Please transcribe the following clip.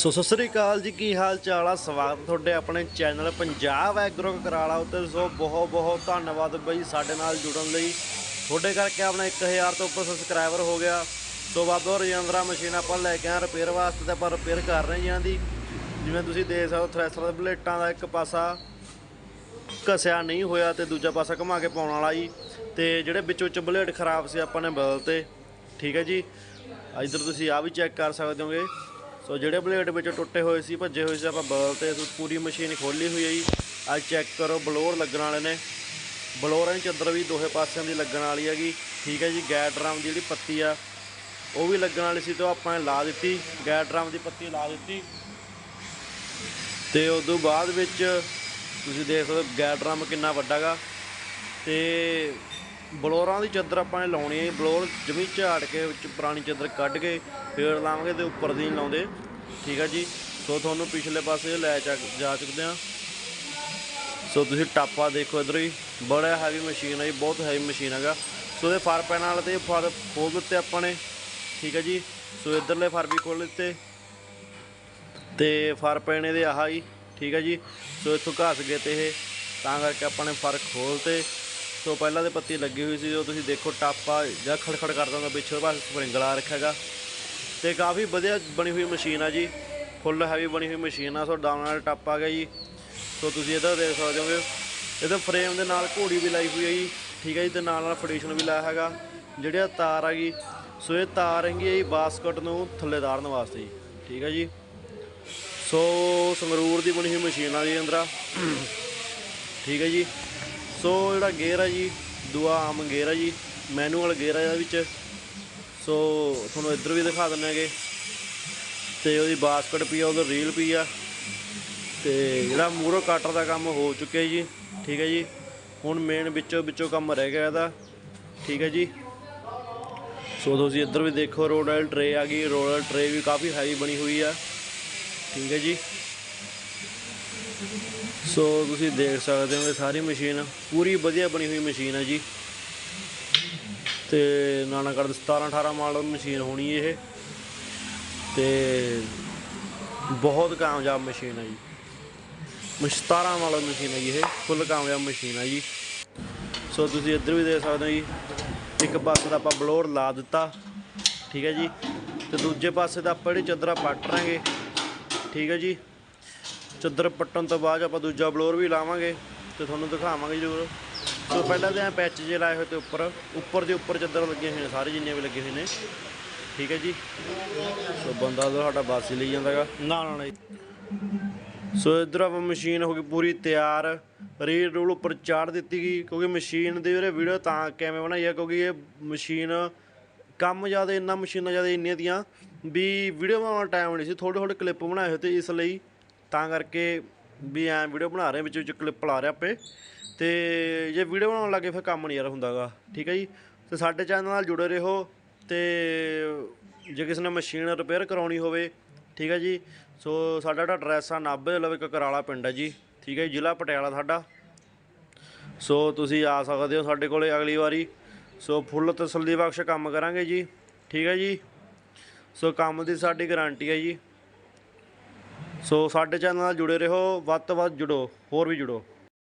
ਸੋ ਸਤਿ ਸ੍ਰੀ ਅਕਾਲ ਜੀ, ਕੀ ਹਾਲ ਚਾਲ ਆ? ਸਵਾਗਤ ਤੁਹਾਡੇ ਆਪਣੇ ਚੈਨਲ ਪੰਜਾਬ ਐਗਰੋ ਕਰਾਲਾ ਉੱਤੇ। ਸੋ ਬਹੁਤ ਬਹੁਤ ਧੰਨਵਾਦ ਬਈ ਸਾਡੇ ਨਾਲ ਜੁੜਨ ਲਈ। ਤੁਹਾਡੇ ਕਰਕੇ ਆਪਣਾ 1000 ਤੋਂ ਉੱਪਰ ਸਬਸਕ੍ਰਾਈਬਰ ਹੋ ਗਿਆ। ਸੋ ਬਾਬਾ ਰਜਿੰਦਰਾ ਮਸ਼ੀਨ ਆਪਾਂ ਲੈ ਕੇ ਆ ਰਿਪੇਅਰ ਵਾਸਤੇ ਤੇ ਆਪਾਂ ਰਿਪੇਅਰ ਕਰ ਰਹੇ ਹਾਂ ਦੀ ਜਿਵੇਂ ਤੁਸੀਂ ਦੇਖ ਸਕਦੇ ਹੋ ਥ੍ਰੈਸ਼ਰ ਦੇ ਬਲੇਟਾਂ ਦਾ ਇੱਕ ਪਾਸਾ ਘਸਿਆ ਨਹੀਂ ਹੋਇਆ ਤੇ ਦੂਜਾ ਪਾਸਾ ਘੁਮਾ ਕੇ ਪਾਉਣ ਵਾਲਾ ਜੀ। ਤੇ ਜਿਹੜੇ ਵਿੱਚੋਂ ਵਿੱਚ ਬਲੇਡ ਖਰਾਬ ਸੀ ਆਪਾਂ ਨੇ ਬਦਲਤੇ। ਠੀਕ ਹੈ ਜੀ। ਇਧਰ ਤੁਸੀਂ ਆ ਵੀ ਚੈੱਕ ਕਰ ਸਕਦੇ ਹੋਗੇ। ਸੋ ਜਿਹੜੇ ਬਲੇਡ ਵਿੱਚ ਟੁੱਟੇ ਹੋਏ ਸੀ, ਭੱਜੇ ਹੋਏ ਸੀ, ਆਪਾਂ ਬਦਲਤੇ ਸੋ ਪੂਰੀ ਮਸ਼ੀਨ ਖੋਲੀ ਹੋਈ ਹੈ ਜੀ। ਅੱਜ ਚੈੱਕ ਕਰੋ, ਬਲੋਰ ਲੱਗਣ ਵਾਲੇ ਨੇ। ਬਲੋਰਾਂ ਦੀ ਚੱਦਰ ਵੀ ਦੋਹੇ ਪਾਸਿਆਂ ਦੀ ਲੱਗਣ ਵਾਲੀ ਹੈਗੀ। ਠੀਕ ਹੈ ਜੀ ਗੈਰ ਡਰਮ ਦੀ ਜਿਹੜੀ ਪੱਤੀ ਆ, ਉਹ ਵੀ ਲੱਗਣ ਵਾਲੀ ਸੀ ਤੇ ਉਹ ਆਪਾਂ ਨੇ ਲਾ ਦਿੱਤੀ। ਗੈਰ ਡਰਮ ਦੀ ਪੱਤੀ ਲਾ ਦਿੱਤੀ। ਤੇ ਤੋਂ ਬਾਅਦ ਵਿੱਚ ਤੁਸੀਂ ਦੇਖ ਸਕਦੇ ਹੋ ਗੈਰ ਡਰਮ ਕਿੰਨਾ ਵੱਡਾ ਗਾ ਤੇ ਬਲੋਰਾਂ ਦੀ ਚਾਦਰ ਆਪਾਂ ਨੇ ਲਾਉਣੀ ਹੈ ਬਲੋਰ ਜਮੀ ਝਾੜ ਕੇ ਵਿੱਚ ਪੁਰਾਣੀ ਚਾਦਰ ਕੱਢ ਕੇ ਫੇਰ ਲਾਵਾਂਗੇ ਤੇ ਉੱਪਰ ਦੀ ਲਾਉਂਦੇ। ਠੀਕ ਆ ਜੀ। ਸੋ ਤੁਹਾਨੂੰ ਪਿਛਲੇ ਪਾਸੇ ਲੈ ਚੱਕ ਜਾ ਚੁੱਕਦੇ ਆ ਸੋ ਤੁਸੀਂ ਟਾਪਾ ਦੇਖੋ ਇਧਰ ਹੀ ਬੜਾ ਹੈਵੀ ਮਸ਼ੀਨ ਹੈ ਜੀ, ਬਹੁਤ ਹੈਵੀ ਮਸ਼ੀਨ ਹੈਗਾ। ਸੋ ਇਹ ਫਰ ਪੈਣ ਵਾਲੇ ਤੇ ਫਰ ਖੋਲ ਦਿੱਤੇ ਆਪਾਂ ਨੇ। ਠੀਕ ਹੈ ਜੀ। ਸੋ ਇਧਰਲੇ ਫਰ ਵੀ ਖੋਲ ਦਿੱਤੇ। ਤੇ ਫਰ ਪੈਣੇ ਦੇ ਆਹ ਹੀ ਠੀਕ ਹੈ ਜੀ। ਸੋ ਇੱਥੋਂ ਘਸ ਗਏ ਤੇ ਇਹ। ਤਾਂ ਕਰਕੇ ਆਪਾਂ ਨੇ ਫਰ ਖੋਲਤੇ ਸੋ ਪਹਿਲਾਂ ਤੇ ਪੱਤੀ ਲੱਗੀ ਹੋਈ ਸੀ, ਉਹ ਤੁਸੀਂ ਦੇਖੋ ਟਾਪਾ ਜਾਂ ਖੜਖੜ ਕਰਦਾ ਹੁੰਦਾ, ਪਿੱਛੇ ਪਾਸੇ ਸਪਰਿੰਗ ਲਾ ਰੱਖਿਆ ਹੈਗਾ। ਤੇ ਕਾਫੀ ਵਧੀਆ ਬਣੀ ਹੋਈ ਮਸ਼ੀਨ ਆ ਜੀ, ਫੁੱਲ ਹੈਵੀ ਬਣੀ ਹੋਈ ਮਸ਼ੀਨ ਆ, ਸੋ ਡਾਊਨ ਵਾਲਾ ਟੱਪ ਆ ਗਿਆ ਜੀ। ਸੋ ਤੁਸੀਂ ਇਹਦਾ ਦੇਖ ਸਕਦੇ ਹੋਗੇ, ਇਹਦੇ ਫਰੇਮ ਦੇ ਨਾਲ ਘੋੜੀ ਵੀ ਲਾਈ ਹੋਈ ਹੈ ਜੀ, ਠੀਕ ਹੈ ਜੀ, ਤੇ ਨਾਲ ਨਾਲ ਫਡੀਸ਼ਨ ਵੀ ਲਾਇਆ ਹੈਗਾ। ਜਿਹੜੀ ਆਹ ਤਾਰ ਆ ਗਈ ਸੋ ਇਹ ਤਾਰ ਹੈਗੀ ਹੈ ਜੀ ਬਾਸਕਟ ਨੂੰ ਥੱਲੇ ਤਾਰਨ ਵਾਸਤੇ ਜੀ, ਠੀਕ ਹੈ ਜੀ। ਸੋ ਸੰਗਰੂਰ ਦੀ ਬਣੀ ਹੋਈ ਮਸ਼ੀਨ ਆ ਜੀ ਅੰਦਰਾ, ਠੀਕ ਹੈ ਜੀ। ਸੋ ਜਿਹੜਾ ਗੇਅਰ ਆ ਜੀ, ਦੂਆ ਆਮ ਗੇਅਰ ਆ ਜੀ ਮੈਨੂਅਲ ਗੇਅਰ ਆ ਇਹਦੇ ਵਿੱਚ। ਸੋ ਤੁਹਾਨੂੰ ਇੱਧਰ ਵੀ ਦਿਖਾ ਦਿੰਦੇ ਹੈਗੇ ਤੇ ਉਹਦੀ ਬਾਸਕਟ ਪਈ ਆ, ਉਹਦਾ ਰੀਲ ਪਈ ਆ। ਤੇ ਜਿਹੜਾ ਮੂਰੋ ਕਾਟਰ ਦਾ ਕੰਮ ਹੋ ਚੁੱਕਿਆ ਜੀ, ਠੀਕ ਹੈ ਜੀ। ਹੁਣ ਮੇਨ ਵਿੱਚੋਂ ਵਿੱਚੋਂ ਕੰਮ ਰਹਿ ਗਿਆ ਇਹਦਾ, ਠੀਕ ਹੈ ਜੀ। ਸੋ ਤੁਸੀਂ ਇੱਧਰ ਵੀ ਦੇਖੋ ਰੋਡਲ ਟਰੇ ਆ ਗਈ ਰੋਡਲ ਟਰੇ ਵੀ ਕਾਫੀ ਹਾਈ ਬਣੀ ਹੋਈ ਆ, ਠੀਕ ਹੈ ਜੀ। ਸੋ ਤੁਸੀਂ ਦੇਖ ਸਕਦੇ ਹੋ ਇਹ ਸਾਰੀ ਮਸ਼ੀਨ ਪੂਰੀ ਵਧੀਆ ਬਣੀ ਹੋਈ ਮਸ਼ੀਨ ਹੈ ਜੀ। ਤੇ ਨਾਨਾ ਕਰ 17 18 ਮਾਡਲ ਮਸ਼ੀਨ ਹੋਣੀ ਇਹ। ਤੇ ਬਹੁਤ ਕਾਮਯਾਬ ਮਸ਼ੀਨ ਹੈ ਜੀ। ਮਸ਼ 17 ਮਾਡਲ ਮਸ਼ੀਨ ਹੈ ਜੀ ਇਹ। ਫੁੱਲ ਕਾਮਯਾਬ ਮਸ਼ੀਨ ਹੈ ਜੀ। ਸੋ ਤੁਸੀਂ ਇੱਧਰ ਵੀ ਦੇਖ ਸਕਦੇ ਹੋ ਜੀ। ਇੱਕ ਪਾਸੇ ਦਾ ਆਪਾਂ ਬਲੋਰ ਲਾ ਦਿੱਤਾ। ਠੀਕ ਹੈ ਜੀ। ਤੇ ਦੂਜੇ ਪਾਸੇ ਦਾ ਆਪਾਂ ਜਿਹੜੀ ਚਾਦਰਾਂ ਪੱਟ ਰਾਂਗੇ ਠੀਕ ਹੈ ਜੀ। ਚਾਦਰ ਪੱਟਣ ਤੋਂ ਬਾਅਦ ਆਪਾਂ ਦੂਜਾ ਬਲੋਰ ਵੀ ਲਾਵਾਂਗੇ ਤੇ ਤੁਹਾਨੂੰ ਦਿਖਾਵਾਂਗੇ ਜ਼ਰੂਰ। ਸੋ ਪਹਿਲਾਂ ਤੇ ਪੈਚ ਜੇ ਲਾਏ ਹੋਏ ਤੇ ਉੱਪਰ ਉੱਪਰ ਦੇ ਉੱਪਰ ਚਾਦਰ ਲੱਗੀਆਂ ਹੋਈਆਂ ਨੇ ਸਾਰੇ ਜਿੰਨੇ ਵੀ ਲੱਗੇ ਹੋਏ ਨੇ। ਠੀਕ ਹੈ ਜੀ। ਸੋ ਬੰਦਾ ਸਾਡਾ ਬਾਸ ਹੀ ਲਈ ਜਾਂਦਾਗਾ। ਨਾ ਨਾ ਨਹੀਂ ਸੋ ਇਧਰ ਆਪਾਂ ਮਸ਼ੀਨ ਹੋ ਗਈ ਪੂਰੀ ਤਿਆਰ। ਰੀਲ ਰੂਲ ਉੱਪਰ ਚਾੜ ਦਿੱਤੀ ਗਈ ਕਿਉਂਕਿ ਮਸ਼ੀਨ ਦੇ ਵੀਰੇ ਵੀਡੀਓ ਤਾਂ ਕਿਵੇਂ ਬਣਾਈ ਆ ਕਿਉਂਕਿ ਇਹ ਮਸ਼ੀਨ ਕੰਮ ਜ਼ਿਆਦਾ ਇੰਨਾ ਮਸ਼ੀਨਾਂ ਜ਼ਿਆਦਾ ਇੰਨੀਆਂ ਦੀਆਂ ਵੀ ਵੀਡੀਓ ਬਣਾਉਣ ਦਾ ਟਾਈਮ ਨਹੀਂ ਸੀ। ਥੋੜੇ ਥੋੜੇ ਕਲਿੱਪ ਬਣਾਏ ਹੋਏ ਤੇ ਇਸ ਲਈ ਤਾਂ ਕਰਕੇ ਵੀ ਐਂ ਵੀਡੀਓ ਬਣਾ ਰਹੇ ਵਿੱਚ ਵਿੱਚ ਕਲਿੱਪ ਲਾ ਰਹੇ ਆਪੇ। ਤੇ ਜੇ ਵੀਡੀਓ ਬਣਾਉਣ ਲੱਗੇ ਫਿਰ ਕੰਮ ਨਹੀਂ ਯਾਰ ਹੁੰਦਾਗਾ, ਠੀਕ ਹੈ ਜੀ? ਤੇ ਸਾਡੇ ਚੈਨਲ ਨਾਲ ਜੁੜੇ ਰਹੋ ਤੇ ਜੇ ਕਿਸੇ ਨੇ ਮਸ਼ੀਨ ਰਿਪੇਅਰ ਕਰਾਉਣੀ ਹੋਵੇ, ਠੀਕ ਹੈ ਜੀ? ਸੋ ਸਾਡਾ ਜਿਹੜਾ ਐਡਰੈਸ ਆ ਨਾਭੇ ਦੇ ਲਵੇ ਕਕਰਾਲਾ ਪਿੰਡ ਹੈ ਜੀ, ਠੀਕ ਹੈ ਜੀ? ਜ਼ਿਲ੍ਹਾ ਪਟਿਆਲਾ ਸਾਡਾ। ਸੋ ਤੁਸੀਂ ਆ ਸਕਦੇ ਹੋ ਸਾਡੇ ਕੋਲੇ ਅਗਲੀ ਵਾਰੀ। ਸੋ ਫੁੱਲ ਤਸੱਲੀ ਬਖਸ਼ ਕੰਮ ਕਰਾਂਗੇ ਜੀ, ਠੀਕ ਹੈ ਜੀ? ਸੋ ਕੰਮ ਦੀ ਸਾਡੀ ਗਾਰੰਟੀ ਹੈ ਜੀ। ਸੋ ਸਾਡੇ ਚੈਨਲ ਨਾਲ ਜੁੜੇ ਰਹੋ ਵੱਧ ਤੋਂ ਵੱਧ ਜੁੜੋ ਹੋਰ ਵੀ ਜੁੜੋ।